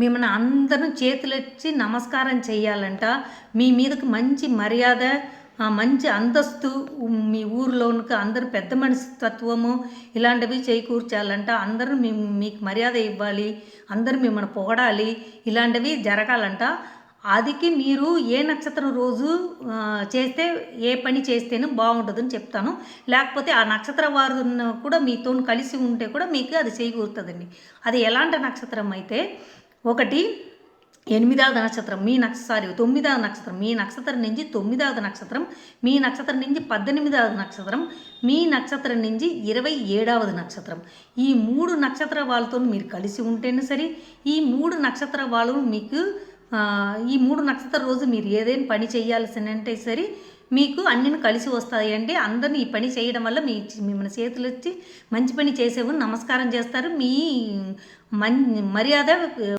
మిమ్మల్ని అందరం చేతులెత్తి నమస్కారం చేయాలంట. మీ మీదకి మంచి మర్యాద మంచి అంతస్తు మీ ఊర్లోనికి అందరూ పెద్ద మనిషి తత్వము ఇలాంటివి చేకూర్చాలంట. అందరూ మీ మీకు మర్యాద ఇవ్వాలి అందరూ మిమ్మల్ని పొగడాలి ఇలాంటివి జరగాలంట. అదికి మీరు ఏ నక్షత్రం రోజు చేస్తే ఏ పని చేస్తేనే బాగుంటుందని చెప్తాను. లేకపోతే ఆ నక్షత్ర వారు కూడా మీతో కలిసి ఉంటే కూడా మీకు అది చేకూరుతుందండి. అది ఎలాంటి నక్షత్రం అయితే ఒకటి ఎనిమిదవది నక్షత్రం మీ నక్ష సారీ తొమ్మిదవ నక్షత్రం మీ నక్షత్రం నుంచి తొమ్మిదవది నక్షత్రం మీ నక్షత్రం నుంచి పద్దెనిమిదవది నక్షత్రం మీ నక్షత్రం నుంచి ఇరవై ఏడవది నక్షత్రం. ఈ మూడు నక్షత్ర వాళ్ళతో మీరు కలిసి ఉంటేనే సరే ఈ మూడు నక్షత్ర వాళ్ళు మీకు ఈ మూడు నక్షత్ర రోజు మీరు ఏదైనా పని చేయాల్సిన అంటే సరే మీకు అన్ని కలిసి వస్తాయండి అందరిని ఈ పని చేయడం వల్ల మీ మిమ్మల్ని చేతులు వచ్చి మంచి పని చేసేవారు నమస్కారం చేస్తారు. మీ మన్ మర్యాద